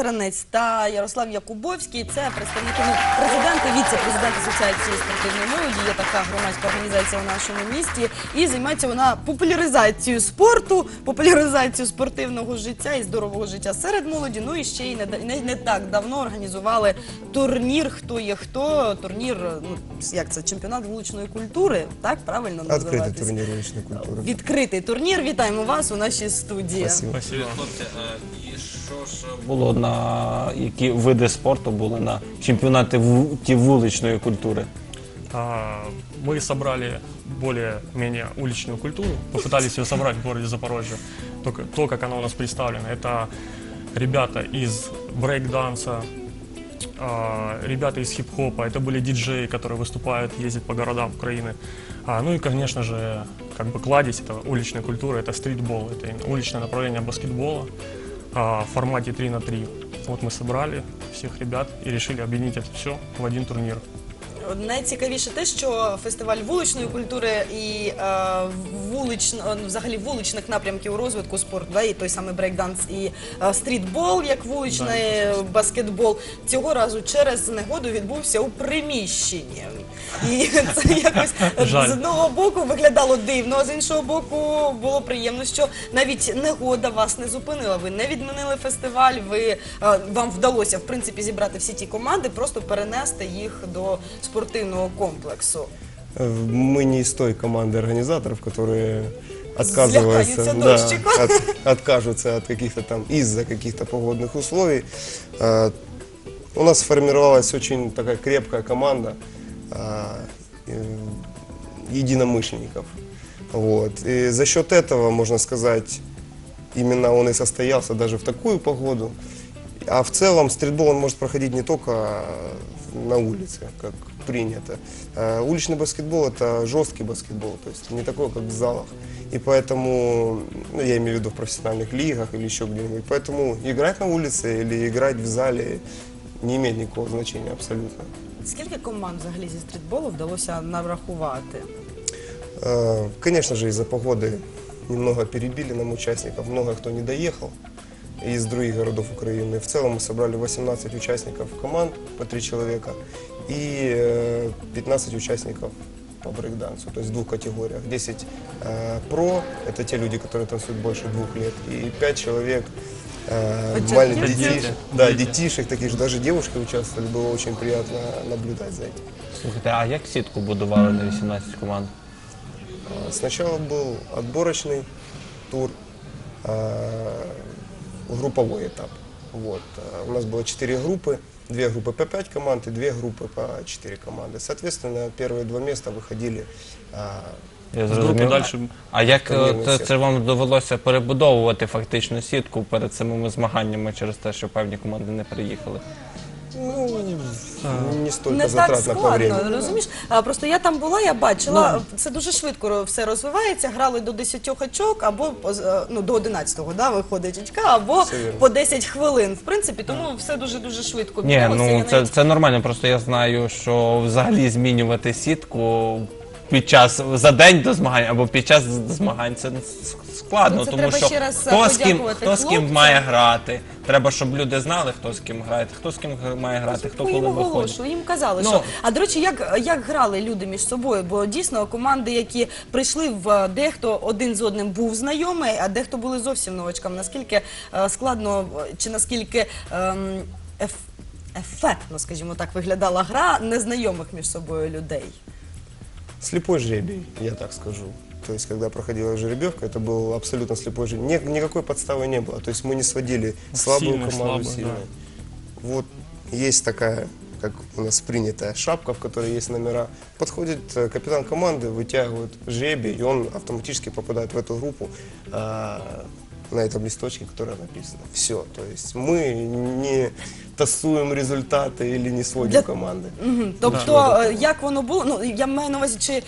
Таранець та Ярослав Якубовський. Це представники ну, президенти, віце-президент Асоціації спортивної молоді. Є така громадська організація у нашому місті. І займається вона популяризацією спорту, популяризацією спортивного життя і здорового життя серед молоді. Ну і ще й не, да- не, не так давно організували турнір. Хто є хто? Турнір, ну як це чемпіонат вуличної культури, так правильно Открытый називається? турнир уличной культуры. Відкритий турнір. Вітаємо вас у нашій студії. Спасибо. Спасибо. Було на які види спорту були на чемпіонати ву- ті вуличної культури. А, Мы собрали более-менее уличную культуру, попытались ее собрать в городе Запорожье. Только то, как она у нас представлена, это ребята из брейк-данса, а, ребята из хип-хопа, это были диджеи, которые выступают, ездят по городам Украины. А, ну и, конечно же, как бы кладезь, это уличная культура, это стритбол, это именно уличное направление баскетбола а, в формате 3 на 3. Вот мы собрали всех ребят и решили объединить это все в один турнир. Найцікавіше те, що фестиваль вуличної культури і е, вулично, ну, взагалі вуличних напрямків розвитку спорту, да, і той самий брейкданс, і е, стрітбол, як вуличний е, баскетбол, цього разу через негоду відбувся у приміщенні. І це якось Жаль. з одного боку виглядало дивно, а з іншого боку було приємно, що навіть негода вас не зупинила. Ви не відмінили фестиваль. Ви е, вам вдалося в принципі зібрати всі ті команди, просто перенести їх до спортивного комплексу. Э, Мы не из той команды организаторов, которые отказываются, Злякаются да, дождика. от- откажутся от каких-то там из-за каких-то погодных условий. Э, У нас сформировалась очень такая крепкая команда а, э, Единомышленников. Вот. И за счет этого, можно сказать, именно он и состоялся даже в такую погоду. А в целом стритбол он может проходить не только э, на улице, как принято. Уличный баскетбол это жесткий баскетбол, то есть не такой, как в залах. И поэтому, ну, я имею в виду в профессиональных лигах или еще где-нибудь, поэтому играть на улице или играть в зале не имеет никакого значения абсолютно. Скільки команд взагалі зі стрітболу вдалося нарахувати? Э, Конечно же, из-за погоды немного перебили нам участников, много кто не доехал из других городов Украины. В целом мы собрали 18 участников команд по 3 человека и э, 15 участников по брейкдансу, то есть в двух категориях. 10 э, про, это те люди, которые танцуют больше двух лет, и 5 человек э, Подчеркните. маленьких Дети. детишек, да, детишек, таких же, даже девушки участвовали, было очень приятно наблюдать за этим. Слухайте, а як сітку будували на 18 команд? Сначала был отборочный тур, э, групповой этап. Вот. Э, У нас было 4 группы, две группы по 5 команд и две группы по 4 команды. Соответственно, первые два места выходили э, я зрозумів. дальше- А як це, це вам довелося перебудовувати фактично сітку перед самими змаганнями через те, що певні команди не приїхали? ну, не столько Не так затратно по складно, времени. розумієш? А, просто я там була, я бачила, це дуже швидко все розвивається. Грали до 10 очок або е, ну, до 11-го, да, виходить очка, або Все вірно. по 10 хвилин. В принципі, тому все дуже дуже швидко Ні, ну це, навіть- це нормально. Просто я знаю, що взагалі змінювати сітку під час за день до змагань або під час змагань це складно, Ну, це тому треба що ще раз, хто з ким подякувати хто з ким хлопцям. має грати. Треба, щоб люди знали, хто з ким грає, хто з ким має грати, хто Ну, коли їм виходить. оголошували, їм казали, Ну. що а до речі, як, як грали люди між собою? Бо дійсно команди, які прийшли в дехто один з одним був знайомий, а дехто були зовсім новачками. Наскільки е, складно е, чи наскільки ем, еф, ефектно, скажімо так, виглядала гра незнайомих між собою людей? Слепой жребий, я так скажу. То есть, когда проходила жеребьевка, это был абсолютно слепой жребий. Ни- никакой подставы не было. То есть, мы не сводили слабую Сильную, команду слабую, сильной. Вот есть такая, как у нас принятая шапка, в которой есть номера. Подходит э, капитан команды, вытягивает жребий, и он автоматически попадает в эту группу а, на этом листочке, которое написано. Все. То есть, мы не тасуем результаты или не сводим Для- команды. Мгм. Тобто, е, як воно було? Ну я маю на увазі, чи е,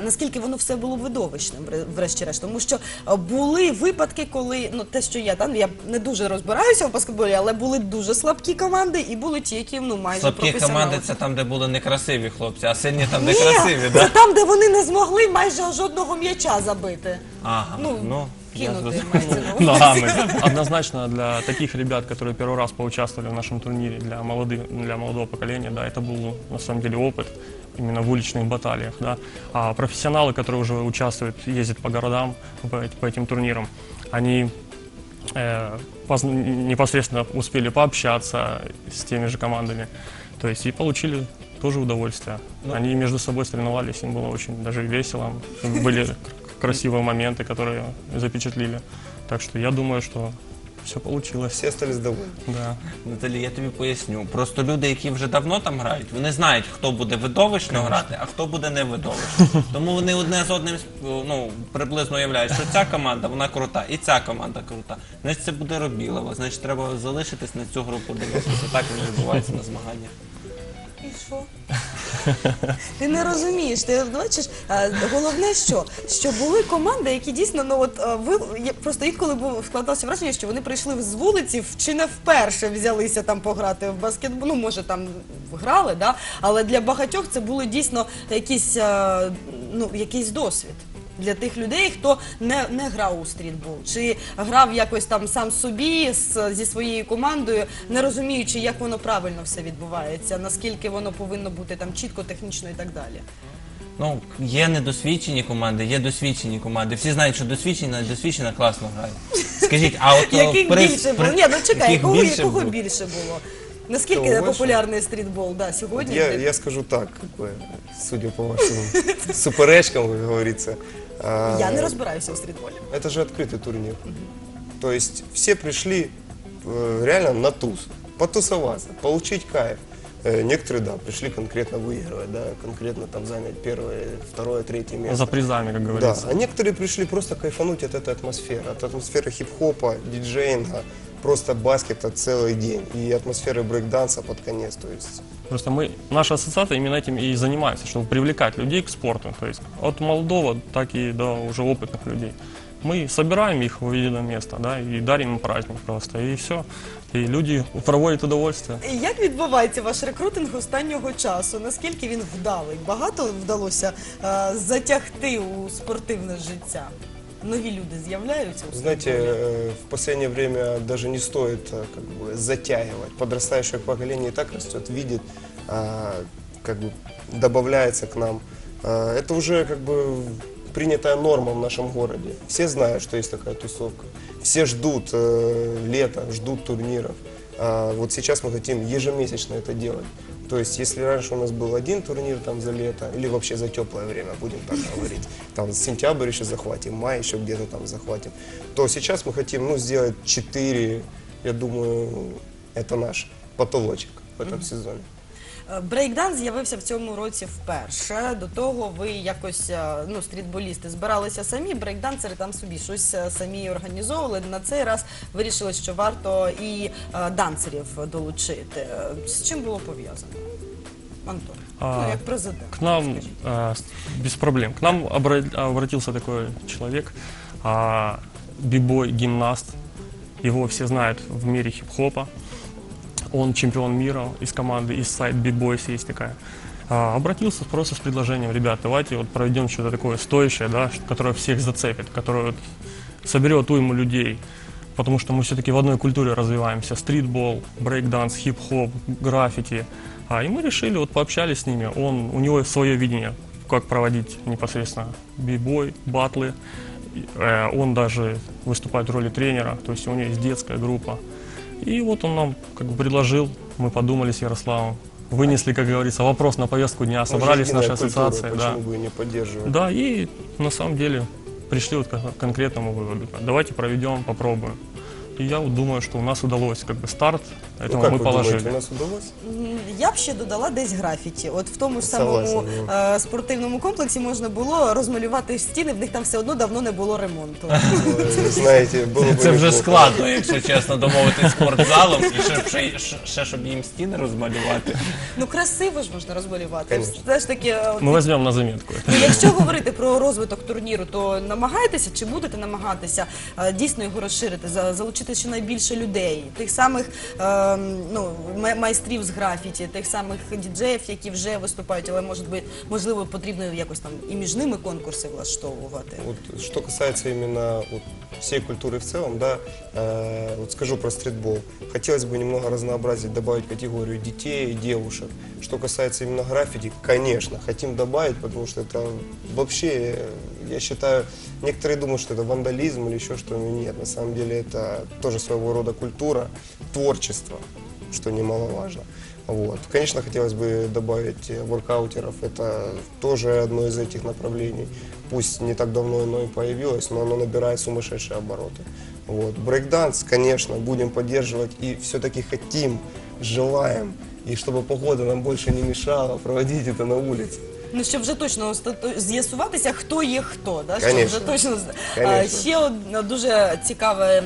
наскільки воно все було видовищним, вре- врешті-решт, тому що е, були випадки, коли ну те, що я там я не дуже розбираюся в баскетболі, але були дуже слабкі команди, і були ті, які ну майже Слабкі професіонали. команди це там, де були некрасиві хлопці, а сильні там, де Ні, красиві, це да? там, де вони не змогли майже жодного м'яча забити. Ага, ну, ну, кинути зрозумів. мається на увазі. Ногами. Однозначно для таких ребят, которые первый раз поучаствовали в нашем турнире, для, молодых, для молодого поколения, да, это был на самом деле опыт именно в уличных баталиях, да. А профессионалы, которые уже участвуют, ездят по городам по, эт- по этим турнирам, они э, позн- непосредственно успели пообщаться с теми же командами, то есть и получили тоже удовольствие. Они между собой соревновались, им было очень даже весело, были к- красивые моменты, которые запечатлили. Так что я думаю, что все получилось. Все остались довольны. Да. Наталі, я тобі поясню. Просто люди, які вже давно там грають, вони знають, хто буде видовищно грати, а хто буде не видовищно. Тому вони одне з одним ну, приблизно уявляють, що ця команда вона крута, і ця команда крута. Значить, це буде робілова. Значить, треба залишитись на цю групу дивитися. Так воно відбувається на змаганнях. Що? Ти не розумієш. Ти бачиш, головне, що, що були команди, які дійсно, ну от ви я- просто інколи було складалося враження, що вони прийшли з вулиці, в- чи не вперше взялися там пограти в баскетбол. Ну, може, там грали, да? але для багатьох це були дійсно якісь, ну, якийсь досвід. Для тих людей, хто не, не грав у стрітбол, чи грав якось там сам собі з, зі своєю командою, не розуміючи, як воно правильно все відбувається, наскільки воно повинно бути там чітко, технічно і так далі. Ну, є недосвідчені команди, є досвідчені команди. Всі знають, що досвідчена, досвідчена класно грає. Скажіть, а от Яких при- більше було? Ні, ну чекай, якого, більше якого було? більше було? Наскільки Того популярний стрітбол да, сьогодні? Я, я скажу так, судя по вашим суперечкам, как говорится. Я не розбираюся у стрітболі. Это же открытый турнир. То есть все пришли э, реально на туз, потусоваться, получить кайф. Э, Некоторые, да, пришли конкретно выигрывать, да, конкретно там занять первое, второе, третье место. За призами, как Да, говорится. а некоторые пришли просто кайфануть от этой атмосферы, от атмосферы хип-хопа, диджеинга, просто баскета целый день и атмосферы брейкданса под конец, то есть Просто мы, наша ассоциация именно этим и занимается, чтобы привлекать людей к спорту. То есть от молодого, так и до уже опытных людей. Мы собираем их в единое место, да, и дарим им праздник просто, и все. И люди проводят удовольствие. Як відбувається ваш рекрутинг останнього часу? Наскільки він вдалий? Багато вдалося е, затягти у спортивне життя? Нові люди з'являються у Знаете, стрітболі? э, в последнее время даже не стоит э, как бы, затягивать. Подрастающее поколение и так растет, видит, а, как бы добавляется к нам. А, Это уже как бы принятая норма в нашем городе. Все знают, что есть такая тусовка. Все ждут э, лета, ждут турниров. А вот сейчас мы хотим ежемесячно это делать. То есть, если раньше у нас был один турнир там за лето, или вообще за теплое время, будем так говорить, там сентябрь еще захватим, май еще где-то там захватим, то сейчас мы хотим, ну, сделать 4, я думаю, это наш потолочек в этом сезоне. Е, Брейкданс з'явився в цьому році вперше. До того ви якось е, ну, стрітболісти збиралися самі, брейкдансери там собі щось е, самі організовували. На цей раз вирішили, що варто і дансерів долучити. З чим було пов'язано? Антон, А, ну як президент. К нам с- без проблем. К нам обра- обратился такой человек, а, бибой, гимнаст. Его все знают в мире хип-хопа. Он чемпион мира из команды, из сайт Бибойс есть такая. А, обратился просто с предложением, ребят, давайте вот проведем что-то такое стоящее, да, которое всех зацепит, которое вот соберет уйму людей. Потому что мы все-таки в одной культуре развиваемся. Стритбол, брейкданс, хип-хоп, граффити. А, и мы решили, вот пообщались с ними. Он, у него свое видение, как проводить непосредственно бибой, батлы. Э, он даже выступает в роли тренера, то есть у него есть детская группа. И вот он нам как бы предложил, мы подумали с Ярославом, вынесли, как говорится, вопрос на повестку дня, же собрались единая нашей культура, ассоциации. Да. Бы не поддерживать? Да, и на самом деле пришли вот к конкретному выводу. Давайте проведем, попробуем. И я вот думаю, что у нас удалось как бы старт, Ну, этому как мы вы положили. думаете, у нас удалось? М, Я б ще додала десь графіті. От в тому ж самому Согласен, ну. е, спортивному комплексі можна було розмалювати стіни, в них там все одно давно не було ремонту. Ой, Знаете, было бы Це вже неплохо. складно, якщо чесно, домовитись з спортзалом і ще, ще, ще, ще щоб їм стіни розмалювати. Ну красиво ж можна розмалювати. Конечно. Все ж таки, е, от Мы возьмем на заметку. это. Ну, Якщо говорити про розвиток турніру, то намагаєтеся чи будете намагатися е, дійсно його розширити, за- залучити щонайбільше людей, тих самих е, ем, ну, май- майстрів з графіті, тих самих діджеїв, які вже виступають, але може би, можливо потрібно якось там і між ними конкурси влаштовувати. Вот, что касается именно вот, всей культуры в целом, да, э, вот скажу про стритбол. Хотелось бы немного разнообразить, добавить категорию детей и девушек. Что касается именно граффити, конечно, хотим добавить, потому что это вообще, э, я считаю, некоторые думают, что это вандализм или еще что-нибудь. Нет, на самом деле это тоже своего рода культура, творчество, что немаловажно. Вот. Конечно, хотелось бы добавить э, воркаутеров. Это тоже одно из этих направлений. Пусть не так давно оно и появилось, но оно набирает сумасшедшие обороты. Вот. Брейкданс, конечно, будем поддерживать и все-таки хотим, желаем, и чтобы погода нам больше не мешала проводить это на улице. Ну, щоб вже точно остато- з'ясуватися, хто є хто, да? щоб Конечно. вже точно з- Конечно. Ще одне дуже цікаве.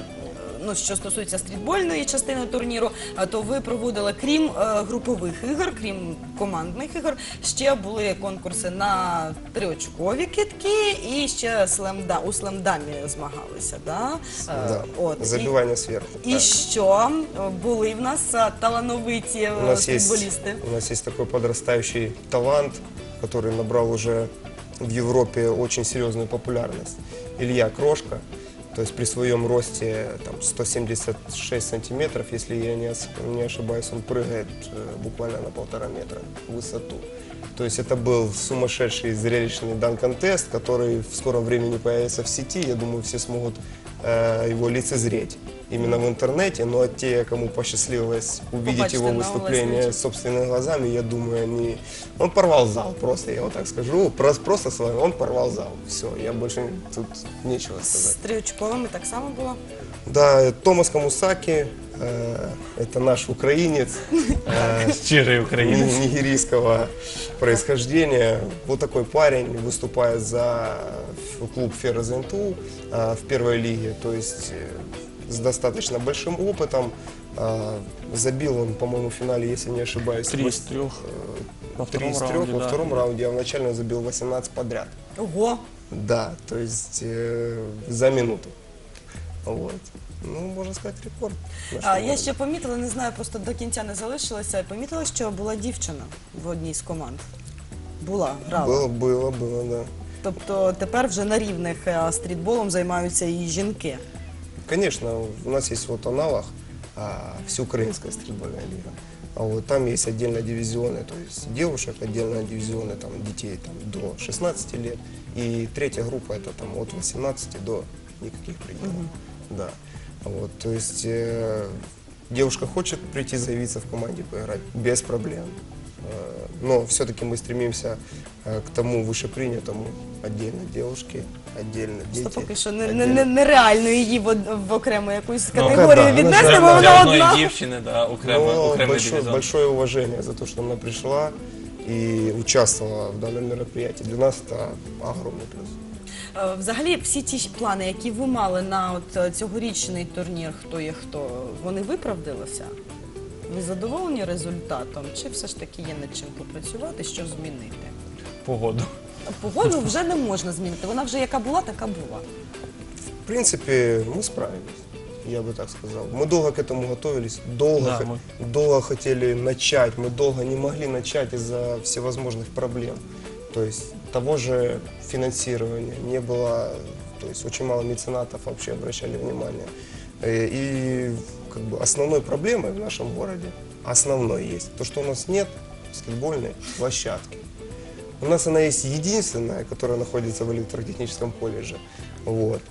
Ну, що стосується стрітбольної частини турніру, а то ви проводили крім е, групових ігор, крім командних ігор, ще були конкурси на триочкові китки і ще слемда у слемдамі змагалися. Да? Е, Да. І- Забивание сверху. І, да. що були в нас е, талановиті е, нас, есть, футболісти. у нас есть такой подрастающий талант, который набрал уже в Европе очень серьезную популярность. Илья Крошка, то есть при своем росте там, 176 сантиметров, если я не, не ошибаюсь, он прыгает э, буквально на полтора метра в высоту. То есть это был сумасшедший зрелищный дан-контест, который в скором времени появится в сети. Я думаю, все смогут э, его лицезреть именно в интернете. Но те, кому посчастливилось увидеть Побачить его выступление собственными глазами, я думаю, они... Он порвал зал просто, я вот так скажу. Просто, просто словами, он порвал зал. Все, я больше тут нечего сказать. триочковими так само було. Да, Томас Камусаки, э, это наш украинец. э, Щирий українець. ни- нигерийского происхождения. Вот такой парень выступает за клуб Ферзенту в первой лиге, то есть э, с достаточно большим опытом. А, Забил он, по-моему, в финале, если не ошибаюсь, Три из вось- трех во три втором из трех раунде, во да. втором раунде, а вначале он забил 18 подряд. Ого! Да, то есть э, за минуту. Вот. Ну, можно сказать, рекорд. нашего А, я города. ще помітила, не знаю, просто до кінця не залишилася. Помітила, що була дівчина в одній з команд. Була, грала. Было, было, было, да. Тобто тепер вже на рівних е, стрітболом займаються і жінки. Конечно, у нас есть вот аналог а, всеукраинская стрельбольная лига. А вот там есть отдельно дивизионы, то есть девушек, отдельно дивизионы там, детей там, до 16 лет. И третья группа это там от 18 до никаких пределов. Да. Вот, то есть э, девушка хочет прийти заявиться в команде поиграть без проблем. Э, Но все-таки мы стремимся э, к тому вышепринятому отдельно девушки, отдельно дети. Просто поки що не, не, не, нереально її в, од- в окрему якусь Ну, категорію да, віднести, вона бо вона Для одної дівчини, да, окремо, Ну, окремий большое, дивізіон. большое уважение за то, что она пришла и участвовала в данном мероприятии. Для нас это огромный плюс. Е, Взагалі, всі ті плани, які ви мали на от е, цьогорічний турнір, хто є хто, вони виправдалися? Ви задоволені результатом? Чи все ж таки є над чим попрацювати, що змінити? Погоду Погоду вже не можна змінити. Вона вже яка була, така була. В принципе, мы справились, я бы так сказал. Мы долго к этому готовились, долго, Да, хо- мы- долго хотели начать, мы долго не могли начать из-за всевозможных проблем. То есть того же финансирования не было, то есть очень мало меценатов вообще обращали внимание. Э, И как бы основной проблемой в нашем городе, основной есть, то, что у нас нет баскетбольной площадки. У нас она есть единственная, которая находится в электротехническом колледже. Вот.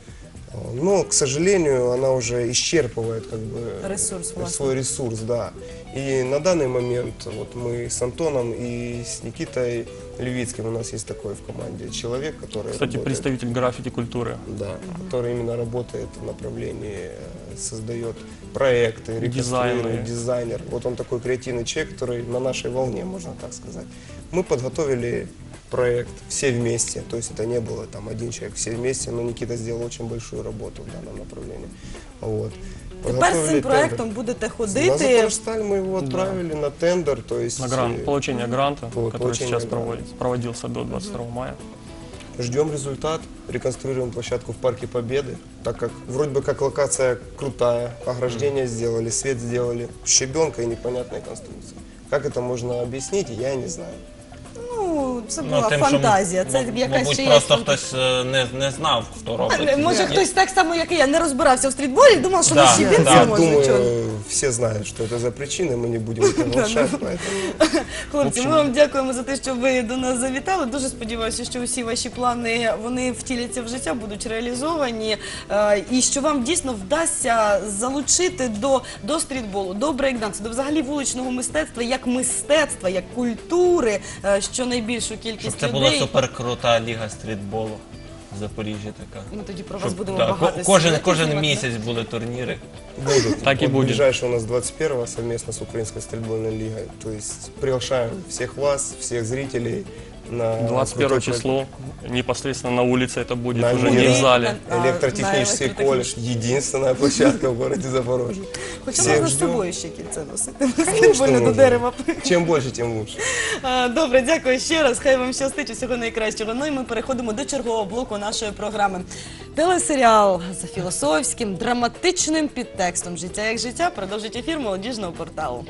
Но, к сожалению, она уже исчерпывает как бы Ресурс, власне. свой ресурс, да. И на данный момент вот мы с Антоном и с Никитой Левицким у нас есть такой в команде человек, который Кстати, работает- представитель граффити культуры. да, который именно работает в направлении, э, создает проекты, реконструирует, Дизайны. дизайнер. Вот он такой креативный человек, который на нашей волне, можно так сказать. Мы подготовили проект все вместе, то есть это не было там один человек, все вместе, но Никита сделал очень большую работу в данном направлении. Вот. Тепер з Подготовили цим тендер. проектом будете На ходити. Запорожсталь мы его отправили на тендер, то есть На грант, э, получение гранта, по- который получение сейчас гранта. проводится, проводился до 22 мая. Ждем результат, реконструируем площадку в Парке Победы, так как вроде бы как локация крутая, ограждение сделали, свет сделали, щебенка и непонятная конструкция. Как это можно объяснить, я не знаю. Ну, це була тим, що, фантазія. Це м- якась мабуть, чиясь просто фантазія. хтось е, не, не знав, хто робить. Може, Є- хтось так само, як і я, не розбирався в стрітболі, думав, що Да, на щебінці да. Я може. думаю, чого. все знают, что это за причины, мы не будем это волшать, поэтому... Хлопці, ми вам дякуємо за те, що ви до нас завітали. Дуже сподіваюся, що усі ваші плани вони втіляться в життя, будуть реалізовані, е, і що вам дійсно вдасться залучити до, до стрітболу, до брейкдансу, до взагалі вуличного мистецтва як мистецтва, як культури, е, що найбільшу кількість Щоб це людей. була суперкрута ліга стрітболу в Запоріжжі така. Ми тоді про вас Щоб, будемо да, багато. кожен, сюжетів кожен знімати, місяць були турніри. Будут. Так и Вот будет. У нас 21 совместно с Украинской стрельбольной лигой. То есть приглашаем всех вас, всех зрителей на 21 число, непосредственно на улице это будет, На уже не в зале. А, Электротехнический на колледж, единственная площадка в городе Запорожье. Хоча можна з собою ще кільце носити. Баскетбольне до дерева. Чем больше, тем лучше. А, Добре, дякую ще раз. Хай вам щастить усього найкращого. Ну і ми переходимо до чергового блоку нашої програми. Телесеріал за філософським, драматичним підтекстом Життя як життя продовжить ефір молодіжного порталу.